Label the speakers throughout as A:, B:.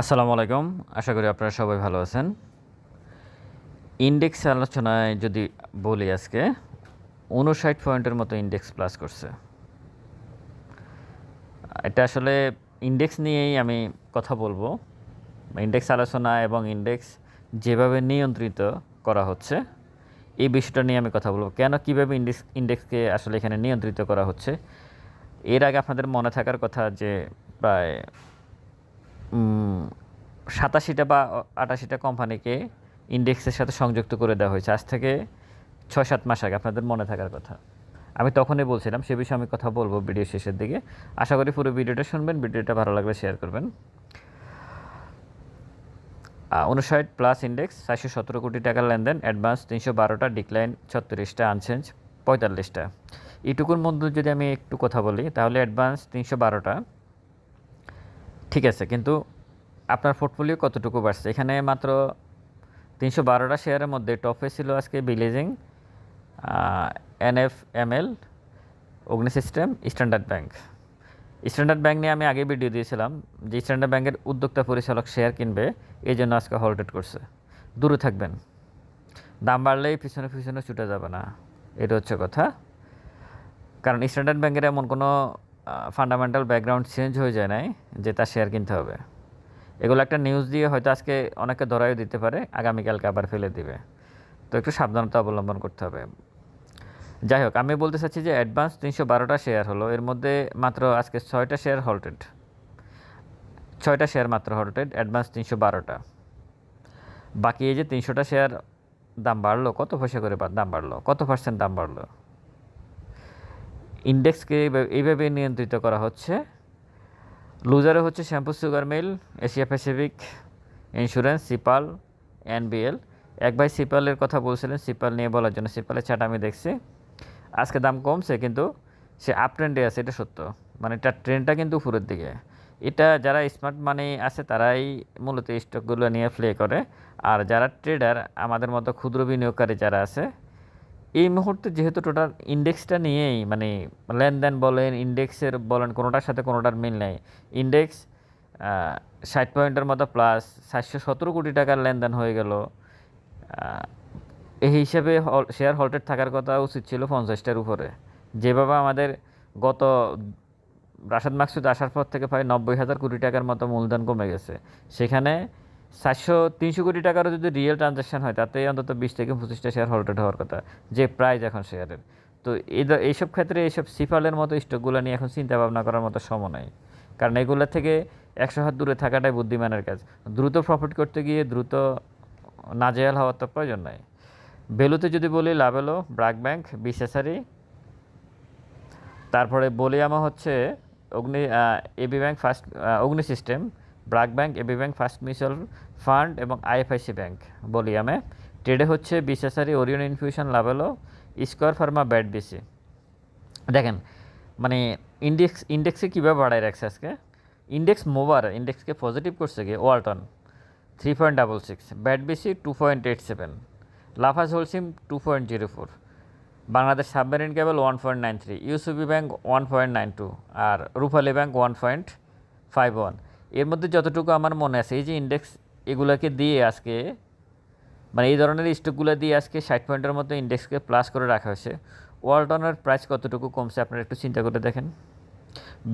A: আসসালামু আলাইকুম। আশা করি আপনারা সবাই ভালো আছেন। ইন্ডেক্স আলোচনায় যদি বলি আজকে উনষাট পয়েন্টের মতো ইন্ডেক্স প্লাস করছে। এটা আসলে ইন্ডেক্স নিয়েই আমি কথা বলব। ইন্ডেক্স আলোচনা এবং ইন্ডেক্স যেভাবে নিয়ন্ত্রিত করা হচ্ছে, এই বিষয়টা নিয়ে আমি কথা বলব। কেন কীভাবে ইন্ডেক্স, ইন্ডেক্সকে আসলে এখানে নিয়ন্ত্রিত করা হচ্ছে, এর আগে আপনাদের মনে থাকার কথা যে প্রায় সাতাশিটা বা আটাশিটা কোম্পানিকে ইন্ডেক্সের সাথে সংযুক্ত করে দেওয়া হয়েছে। আজ থেকে ছয় সাত মাস আগে, আপনাদের মনে থাকার কথা। আমি তখনই বলছিলাম, সে বিষয়ে আমি কথা বলব ভিডিও শেষের দিকে। আশা করি পুরো ভিডিওটা শুনবেন, ভিডিওটা ভালো লাগলে শেয়ার করবেন। উনষাট প্লাস ইন্ডেক্স চারশো সতেরো কোটি টাকার লেনদেন অ্যাডভান্স তিনশো বারোটা ডিক্লাইন ছত্রিশটা আনচেঞ্জ পঁয়তাল্লিশটা। এইটুকুর মধ্যে যদি আমি একটু কথা বলি, তাহলে অ্যাডভান্স তিনশো বারোটা ঠিক আছে, কিন্তু আপনার পোর্টফোলিও কতটুকু বাড়ছে? এখানে মাত্র তিনশো বারোটা শেয়ারের মধ্যে টপে ছিল আজকে বিলিজিং NF ML Agni system standard bank standard bank নিয়ে আমি আগে ভিডিও দিয়েছিলাম যে স্ট্যান্ডার্ড ব্যাংকের উদ্যোক্তা পরিচালক শেয়ার কিনবে, এই জন্য আজকে হলটেড করছে। দূরে থাকবেন। দাম বাড়লেই পিছনে পিছনে ছুটে যাবে না। এটা হচ্ছে কথা। কারণ স্ট্যান্ডার্ড ব্যাংকের এমন কোনো ফান্ডামেন্টাল ব্যাকগ্রাউন্ড চেঞ্জ হয়ে যায় নাই যে তার শেয়ার কিনতে হবে। এগুলো একটা নিউজ দিয়ে হয়তো আজকে অনেকে ধরাইও দিতে পারে, আগামীকালকে আবার ফেলে দিবে। তো একটু সাবধানতা অবলম্বন করতে হবে। যাই হোক, আমি বলতে চাচ্ছি যে অ্যাডভান্স তিনশো বারোটা শেয়ার হলো, এর মধ্যে মাত্র আজকে ছয়টা শেয়ার হল্টেড ছয়টা শেয়ার মাত্র হল্টেড অ্যাডভান্স তিনশো বারোটা। বাকি এই যে তিনশোটা শেয়ার দাম বাড়লো, কত পয়সা করে দাম বাড়লো, কত পার্সেন্ট দাম বাড়লো? ইন্ডেক্সকে এইভাবে নিয়ন্ত্রিত করা হচ্ছে। লুজারে হচ্ছে shampoo, sugar mill, Asia Pacific insurance, সিপাল, NBL. এক ভাই সিপালের কথা বলছিলেন, সিপাল নিয়ে বলার জন্য। সিপালের চাট আমি দেখছি। আজকে দাম কমছে, কিন্তু সে আপ ট্রেন্ডে আছে, এটা সত্য। মানে তার ট্রেন্ডটা কিন্তু উপরের দিকে। এটা যারা স্মার্ট মানি আছে, তারাই মূলত স্টকগুলো নিয়ে প্লে করে। আর যারা ট্রেডার আমাদের মতো ক্ষুদ্র বিনিয়োগকারী যারা আছে এই মুহূর্তে যেহেতু টোটাল ইন্ডেক্সটা নিয়েই মানে লেনদেন বলেন ইন্ডেক্সের বলেন, কোনোটার সাথে কোনোটার মিল নেই। ইন্ডেক্স ষাট পয়েন্টের মতো প্লাস সাতশো সতেরো কোটি টাকার লেনদেন হয়ে গেল। এই হিসাবে শেয়ার হল্টেড থাকার কথা উচিত ছিল পঞ্চাশটার উপরে। যেভাবে আমাদের গত রাশাদ মাকসুদ আসার পর থেকে প্রায় নব্বই হাজার কোটি টাকার মতো মূলধন কমে গেছে। সেখানে সাতশো তিনশো কোটি টাকারও যদি রিয়েল ট্রানজ্যাকশন হয়, তাতে অন্তত বিশ থেকে পঁচিশটা শেয়ার হল্টেড হওয়ার কথা, যে প্রাইস এখন শেয়ারের তো এই এইসব ক্ষেত্রে এইসব সিফালের মতো স্টকগুলো নিয়ে এখন চিন্তা ভাবনা করার মতো সময় নাই। কারণ এগুলোর থেকে একশো হাত দূরে থাকাটাই বুদ্ধিমানের কাজ। দ্রুত প্রফিট করতে গিয়ে দ্রুত নাজেহাল হওয়ার তো প্রয়োজন নাই। ভ্যালুতে যদি বলি, লাভ এলো ব্রাক ব্যাংক, বিশেষারি। তারপরে বলিয়ামা হচ্ছে Agni AB bank first Agni system. BRAC bank AB bank, first mutual fund এবং আইএফআইসি ব্যাংক বলিয়ামে ট্রেডে হচ্ছে বিশেষারি Orion infusion Lovello square pharma BAT BC দেখেন মানে ইন্ডেক্স, ইন্ডেক্সে কীভাবে বাড়ায় রাখছে আজকে? ইন্ডেক্স মোবার ইন্ডেক্সকে পজিটিভ করছে গিয়ে Walton three point double six BAT BC two point eight seven Lafarge Holcim two point zero four Bangladesh submarine cable one point nine three UCB bank one point nine two আর Rupali bank one point five one এর মধ্যে যতটুকু আমার মনে আছে, এই যে index এগুলোকে দিয়ে আজকে মানে এই ধরনের স্টকগুলো দিয়ে আজকে ষাট পয়েন্টের মতো ইন্ডেক্সকে প্লাস করে রাখা হয়েছে। ওয়ালটনের প্রাইস কতটুকু কমছে, আপনারা একটু চিন্তা করে দেখেন।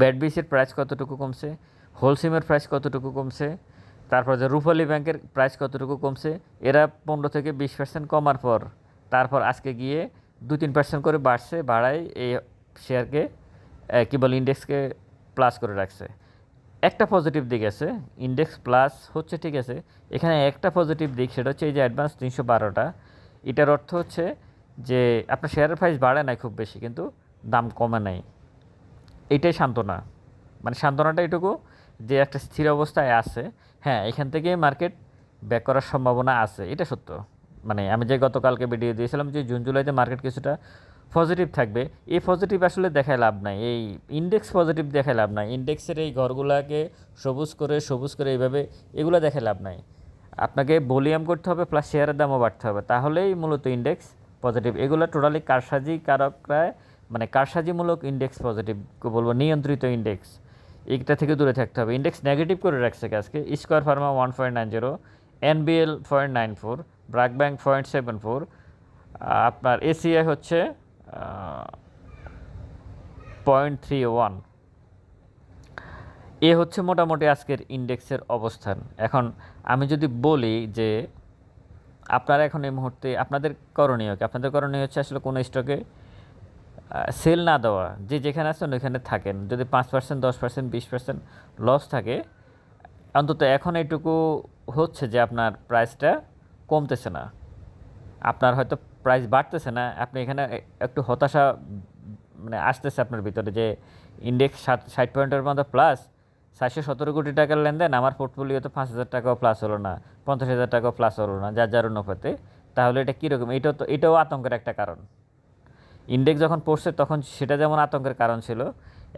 A: ব্যাডবিসের প্রাইস কতটুকু কমছে হোলসিমের প্রাইস কতটুকু কমছে, তারপর যে রুপালি ব্যাংকের প্রাইস কতটুকু কমছে, এরা পনেরো থেকে বিশ পার্সেন্ট কমার পর, তারপর আজকে গিয়ে দু তিন পার্সেন্ট করে বাড়ছে, বাড়ায় এই শেয়ারকে কী বলে ইন্ডেক্সকে প্লাস করে রাখছে। একটা পজিটিভ দিক আছে ইন্ডেক্স প্লাস হচ্ছে ঠিক আছে, এখানে একটা পজিটিভ দিক সেটা হচ্ছে এই যে অ্যাডভান্স তিনশো বারোটা, এটার অর্থ হচ্ছে যে আপনার শেয়ারের প্রাইস বাড়ে নাই খুব বেশি, কিন্তু দাম কমে নাই। এটাই সান্ত্বনা মানে সান্ত্বনাটা এটুকু যে একটা স্থির অবস্থায় আছে হ্যাঁ এখান থেকে মার্কেট ব্যাক করার সম্ভাবনা আছে, এটা সত্য। মানে আমি যে গতকালকে ভিডিও দিয়েছিলাম যে জুন, জুলাইতে মার্কেট কিছুটা পজিটিভ থাকবে। এই পজিটিভ আসলে দেখায় লাভ নাই। এই ইন্ডেক্স পজিটিভ দেখায় লাভ নাই। ইন্ডেক্সের এই ঘরগুলাকে সবুজ করে সবুজ করে এইভাবে এগুলো দেখায় লাভ নাই। আপনাকে ভলিউম করতে হবে প্লাস শেয়ারের দামও বাড়তে হবে। তাহলেই মূলত ইন্ডেক্স পজিটিভ এগুলো টোটালি কারসাজি কারকরায় মানে কারসাজিমূলক ইন্ডেক্স পজিটিভ বলব নিয়ন্ত্রিত ইন্ডেক্স এইটা থেকে দূরে থাকতে হবে। ইন্ডেক্স নেগেটিভ করে রাখছে আজকে? Square pharma one point nine zero NBL point nine four BRAC bank point seven four আপনার এসিআই হচ্ছে পয়েন্ট থ্রি ওয়ান। এ হচ্ছে মোটামুটি আজকের ইন্ডেক্সের অবস্থান। এখন আমি যদি বলি যে আপনারা এখন এই মুহূর্তে, আপনাদের করণীয় কি? আপনাদের করণীয় হচ্ছে আসলে কোনো স্টকে সেল না দেওয়া। যে যেখানে আছেন ওইখানে থাকেন। যদি পাঁচ পার্সেন্ট দশ পার্সেন্ট বিশ পার্সেন্ট লস থাকে, অন্তত এখন এইটুকু হচ্ছে যে আপনার প্রাইসটা কমতেছে না। আপনার হয়তো প্রাইস বাড়তেছে না, আপনি এখানে একটু হতাশা মানে আসতেছে আপনার ভিতরে যে ইন্ডেক্স ষাট ষাট পয়েন্টের মতো প্লাস চারশো সতেরো কোটি টাকার লেনদেন, আমার পোর্টফোলিওতে পাঁচ হাজার টাকাও প্লাস হলো না, পঞ্চাশ হাজার টাকাও প্লাস হলো না, যার যার অনুপাতে, তাহলে এটা কীরকম? এটাও তো, এটাও আতঙ্কের একটা কারণ। ইন্ডেক্স যখন পড়ছে, তখন সেটা যেমন আতঙ্কের কারণ ছিল,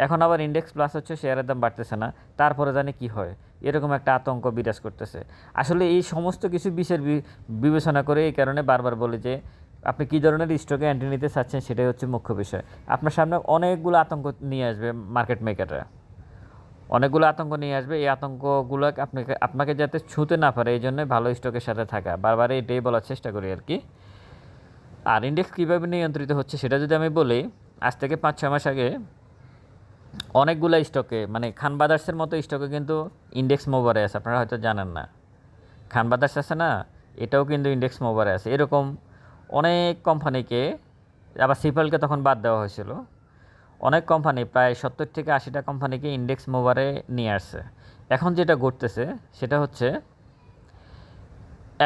A: এখন আবার ইন্ডেক্স প্লাস হচ্ছে শেয়ারের দাম বাড়তেছে না, তারপরে জানি কি হয়? এরকম একটা আতঙ্ক বিরাজ করতেছে। আসলে এই সমস্ত কিছু বিষয়ের বিবেচনা করে এই কারণে বারবার বলি যে আপনি কী ধরনের স্টকে এন্ট্রি নিতে চাচ্ছেন সেটাই হচ্ছে মুখ্য বিষয়। আপনার সামনে অনেকগুলো আতঙ্ক নিয়ে আসবে মার্কেট মেকাররা অনেকগুলো আতঙ্ক নিয়ে আসবে। এই আতঙ্কগুলো আপনাকে আপনাকে যাতে ছুঁতে না পারে, এই জন্যই ভালো স্টকের সাথে থাকা। বারবার এটাই বলার চেষ্টা করি আর কি। আর ইন্ডেক্স কীভাবে নিয়ন্ত্রিত হচ্ছে সেটা যদি আমি বলি, আজ থেকে পাঁচ, ছয় মাস আগে অনেকগুলো স্টকে মানে খান বাদার্সের মতো স্টকে কিন্তু ইন্ডেক্স মোবারে আছে, আপনারা হয়তো জানেন না। খান বাদার্স আছে না, এটাও কিন্তু ইন্ডেক্স মোবারে আছে। এরকম অনেক কোম্পানিকে আবার সিপালকে তখন বাদ দেওয়া হয়েছিল। অনেক কোম্পানি প্রায় সত্তর থেকে আশিটা কোম্পানিকে ইন্ডেক্স মোবারে নিয়ে আসছে। এখন যেটা ঘটতেছে, সেটা হচ্ছে,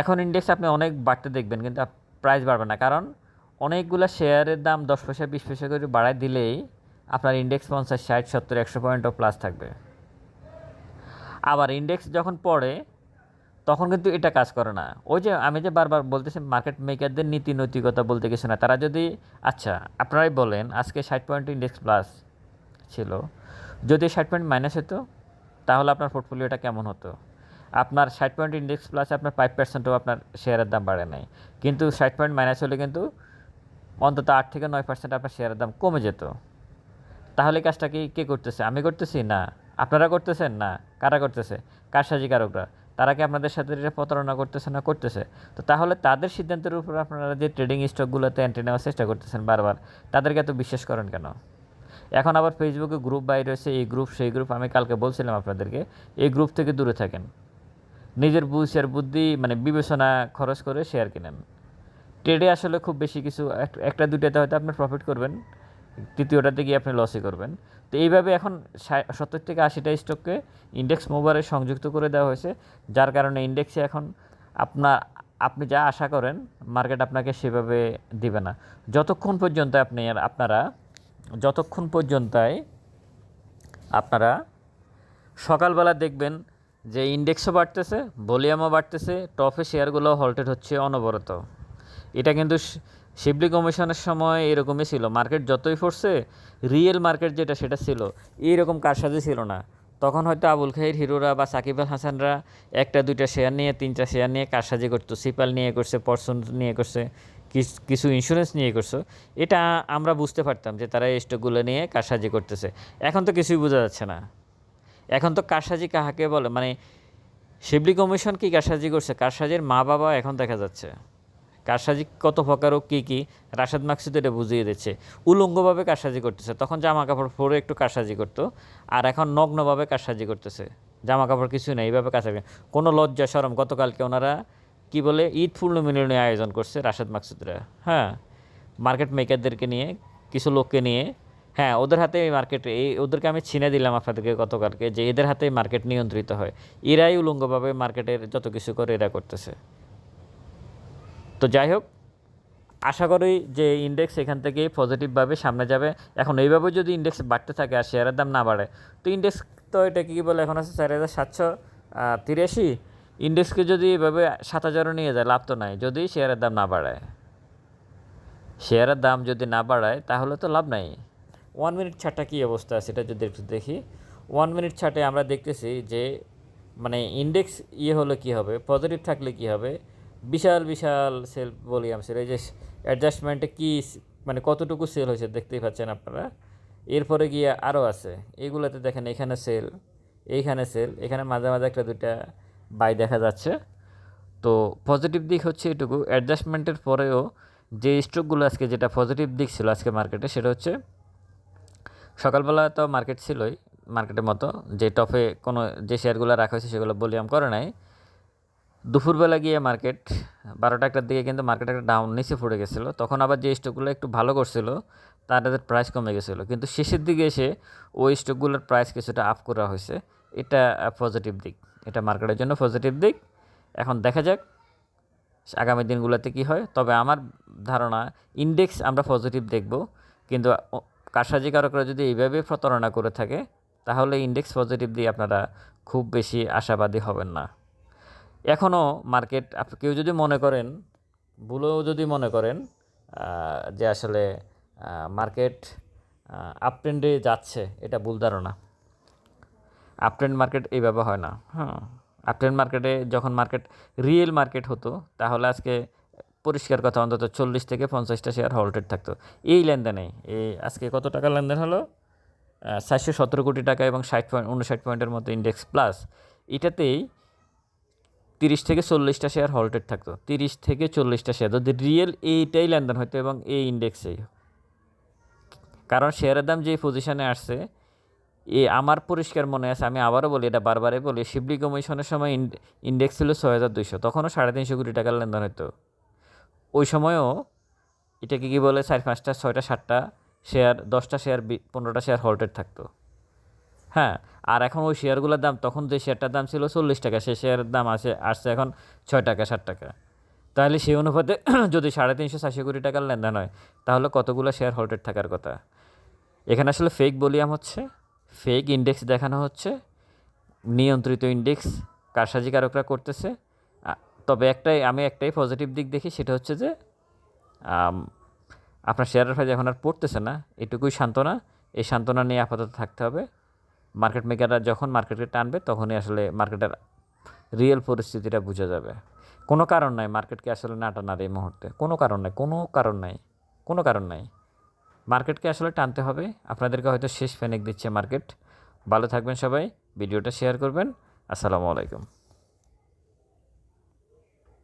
A: এখন ইন্ডেক্স আপনি অনেক বাড়তে দেখবেন, কিন্তু প্রাইস বাড়বে না। কারণ অনেকগুলো শেয়ারের দাম দশ পয়সা, বিশ পয়সা করে বাড়ায় দিলেই আপনার ইন্ডেক্স পঞ্চাশ, ষাট, সত্তর, একশো পয়েন্টও প্লাস থাকবে। আবার ইন্ডেক্স যখন পড়ে তখন কিন্তু এটা কাজ করে না। ওই যে আমি যে বারবার বলতেছি মার্কেট মেকারদের নীতি নৈতিকতা বলতে কিছু না। তারা যদি আচ্ছা আপনারাই বলেন, আজকে ষাট পয়েন্ট ইন্ডেক্স প্লাস ছিল। যদি ষাট পয়েন্ট মাইনাস হতো, তাহলে আপনার পোর্টফোলিওটা কেমন হতো? আপনার ষাট পয়েন্ট ইন্ডেক্স প্লাস আপনার ফাইভ পার্সেন্টও আপনার শেয়ারের দাম বাড়ে নাই। কিন্তু ষাট পয়েন্ট মাইনাস হলে কিন্তু অন্তত আট থেকে নয় পার্সেন্ট আপনার শেয়ারের দাম কমে যেত। তাহলে কাজটা কি, কে করতেছে? আমি করতেছি? না। আপনারা করতেছেন? না। কারা করতেছে? কার কারসাজিকারকরা। তারা কি আপনাদের সাথে এটা প্রতারণা করতেছে না করতেছে? তো তাহলে তাদের সিদ্ধান্তের উপর আপনারা যে ট্রেডিং স্টকগুলোতে এন্ট্রি নেওয়ার চেষ্টা করতেছেন বারবার, তাদেরকে এত বিশ্বাস করেন কেন? এখন আবার ফেসবুকে গ্রুপ বাইর রয়েছে, এই গ্রুপ সেই গ্রুপ আমি কালকে বলছিলাম আপনাদেরকে, এই গ্রুপ থেকে দূরে থাকেন। নিজের বুঝের বুদ্ধি মানে বিবেচনা, খরচ করে শেয়ার কিনেন। ট্রেডে আসলে খুব বেশি কিছু, এক- একটা দুইটাতে হয়তো আপনি প্রফিট করবেন তৃতীয়টাতে গিয়ে আপনি লসই করবেন। তো এইভাবে এখন সত্তর থেকে আশিটা স্টককে ইন্ডেক্স মোবারে সংযুক্ত করে দেওয়া হয়েছে, যার কারণে ইন্ডেক্সে এখন আপনার, আপনি যা আশা করেন মার্কেট আপনাকে সেভাবে দিবে না। যতক্ষণ পর্যন্ত আপনি আপনারা, যতক্ষণ পর্যন্তই আপনারা সকালবেলা দেখবেন যে ইন্ডেক্সও বাড়তেছে ভলিউমও বাড়তেছে টপে শেয়ারগুলো হল্টেড হচ্ছে অনবরত। এটা কিন্তু শিবলি কমিশনের সময় এরকমই ছিল। মার্কেট যতই পড়ছে রিয়েল মার্কেট যেটা সেটা ছিল, এইরকম কারসাজি ছিল না। তখন হয়তো আবুল খাইর হিরোরা বা সাকিব আল হাসানরা একটা, দুইটা শেয়ার নিয়ে, তিনটা শেয়ার নিয়ে কারসাজি করতো। সিপাল নিয়ে করছে, পরসন নিয়ে করছে, কিছু ইন্স্যুরেন্স নিয়ে করছ। এটা আমরা বুঝতে পারতাম যে তারা এই স্টকগুলো নিয়ে কারসাজি করতেছে। এখন তো কিছুই বোঝা যাচ্ছে না। এখন তো কারসাজি কাহাকে বলে? মানে শিবলি কমিশন কি কারসাজি করছে? কারসাজির মা বাবা এখন দেখা যাচ্ছে। কারসাজি কত প্রকার ও কী কী? রাশেদ মাকসুদ এটা বুঝিয়ে দিচ্ছে। উলঙ্গভাবে কারসাজি করতেছে। তখন জামা কাপড় পরে একটু কারসাজি করতো। আর এখন নগ্নভাবে কারসাজি করতেছে। জামা কাপড় কিছু নেই, এইভাবে কারসাজি কোনো লজ্জা, সরম, গতকালকে ওনারা কি বলে, ঈদ পূর্ণ মিলনী আয়োজন করছে রাশেদ মাকসুদরা। হ্যাঁ মার্কেট মেকারদেরকে নিয়ে, কিছু লোককে নিয়ে। হ্যাঁ ওদের হাতে এই মার্কেট, এই ওদেরকে আমি ছিনে দিলাম আপনাদেরকে গতকালকে যে এদের হাতে মার্কেট নিয়ন্ত্রিত হয়। এরাই উলঙ্গভাবে মার্কেটের যত কিছু করে এরা করতেছে। তো যাই হোক, আশা করি যে ইন্ডেক্স এখান থেকে পজিটিভভাবে সামনে যাবে। এখন এইভাবে যদি ইন্ডেক্স বাড়তে থাকে আর শেয়ারের দাম না বাড়ে, তো ইন্ডেক্স তো এটা কী বলে, এখন আছে চার হাজার সাতশো তিরাশি। ইন্ডেক্সকে যদি এভাবে সাত হাজারও নিয়ে যায়, লাভ তো নাই। যদি শেয়ারের দাম না বাড়ায় শেয়ারের দাম যদি না বাড়ায়, তাহলে তো লাভ নাই। ওয়ান মিনিট ছাড়টা কী অবস্থা, সেটা যদি একটু দেখি। ওয়ান মিনিট ছাটে আমরা দেখতেছি যে মানে ইন্ডেক্স ইয়ে হলে কী হবে পজিটিভ থাকলে কী হবে বিশাল বিশাল সেল ভলিউম সেল এই যে অ্যাডজাস্টমেন্টে কী মানে কতটুকু সেল হয়েছে দেখতেই পাচ্ছেন আপনারা। এরপরে গিয়ে আরও আছে। এইগুলোতে দেখেন এখানে সেল এইখানে সেল এখানে মাঝে মাঝে একটা দুইটা বাই দেখা যাচ্ছে। তো পজিটিভ দিক হচ্ছে এটুকু। অ্যাডজাস্টমেন্টের পরেও যে স্টকগুলো আজকে যেটা পজিটিভ দিক ছিল আজকে মার্কেটে সেটা হচ্ছে সকালবেলা তো মার্কেট ছিলই মার্কেটের মতো। যে টপে কোনো, যে শেয়ারগুলো রাখা হয়েছে সেগুলো বলিয়াম করে নাই। দুপুরবেলা গিয়ে মার্কেট বারোটা একটার দিকে কিন্তু মার্কেট একটা ডাউন নিচে পড়ে গেছিল। তখন আবার যে স্টকগুলো একটু ভালো করছিল তাদের প্রাইস কমে গেছিল। কিন্তু শেষের দিকে এসে ওই স্টকগুলোর প্রাইস কিছুটা আপ করা হয়েছে। এটা পজিটিভ দিক। এটা মার্কেটের জন্য পজিটিভ দিক। এখন দেখা যাক, আগামী দিনগুলোতে কি হয়। তবে আমার ধারণা ইন্ডেক্স আমরা পজিটিভ দেখব। কিন্তু কারসাজি কারকরা যদি এইভাবে প্রতারণা করে থাকে, তাহলে ইন্ডেক্স পজিটিভ দিয়ে আপনারা খুব বেশি আশাবাদী হবেন না। এখনও মার্কেট কেউ যদি মনে করেন, ভুলেও যদি মনে করেন যে আসলে মার্কেট আপ ট্রেন্ডে যাচ্ছে, এটা ভুল ধারণা। আপ ট্রেন্ড মার্কেট এইভাবে হয় না হ্যাঁ। আপ ট্রেন্ড মার্কেটে যখন মার্কেট রিয়েল মার্কেট হতো, তাহলে আজকে পরিষ্কার কথা, অন্তত চল্লিশ থেকে পঞ্চাশটা শেয়ার হল্টেড থাকতো। এই লেনদেনে এই আজকে কত টাকা লেনদেন হলো? চারশো সতেরো কোটি টাকা এবং ষাট পয়েন্ট, উনষাট পয়েন্টের মতো ইন্ডেক্স প্লাস এটাতেই তিরিশ থেকে চল্লিশটা শেয়ার হল্টেড থাকতো। তিরিশ থেকে চল্লিশটা শেয়ার যদি রিয়েল এইটাই লেনদেন হতো এবং এই ইন্ডেক্সেই কারণ শেয়ারের দাম যে পজিশনে আসছে, এ আমার পরিষ্কার মনে আছে, আমি আবারও বলি, এটা বারবারই বলি শিবলি কমিশনের সময় ইন্ডেক্স ছিল ছয় হাজার দুইশো, তখনও সাড়ে তিনশো কোটি টাকার লেনদেন হতো ওই সময়ও এটাকে কি বলে, চার পাঁচটা, ছয়টা, সাতটা শেয়ার দশটা শেয়ার পনেরোটা শেয়ার হল্টেড থাকতো। হ্যাঁ আর এখন ওই শেয়ারগুলোর দাম, তখন যে শেয়ারটার দাম ছিল চল্লিশ টাকা সেই শেয়ারের দাম আসে, আসছে এখন ছয় টাকা, ষাট টাকা। তাহলে সেই অনুপাতে যদি সাড়ে তিনশো চারশো কোটি টাকার লেনদেন হয়, তাহলে কতগুলো শেয়ার হল্টেড থাকার কথা? এখানে আসলে ফেক বলিয়াম হচ্ছে ফেক ইন্ডেক্স দেখানো হচ্ছে, নিয়ন্ত্রিত ইন্ডেক্স কারসাজিকারকরা করতেছে। তবে একটাই, আমি একটাই পজিটিভ দিক দেখি, সেটা হচ্ছে যে আপনার শেয়ারের প্রাইস এখন আর পড়তেছে না, এটুকুই সান্ত্বনা, এই সান্ত্বনা নিয়ে আপাতত থাকতে হবে। মার্কেট মেকাররা যখন মার্কেটে টানবে, তখনই আসলে মার্কেটের রিয়েল পরিস্থিতিটা বোঝা যাবে। কোনো কারণ নাই মার্কেটকে আসলে না টানার এই মুহূর্তে। কোনো কারণ নাই, কোনো কারণ নাই, কোনো কারণ নাই। মার্কেটকে আসলে টানতে হবে। আপনাদেরকে হয়তো শেষ ফেনেক দিচ্ছে মার্কেট ভালো থাকবেন সবাই, ভিডিওটা শেয়ার করবেন। আসসালামু আলাইকুম।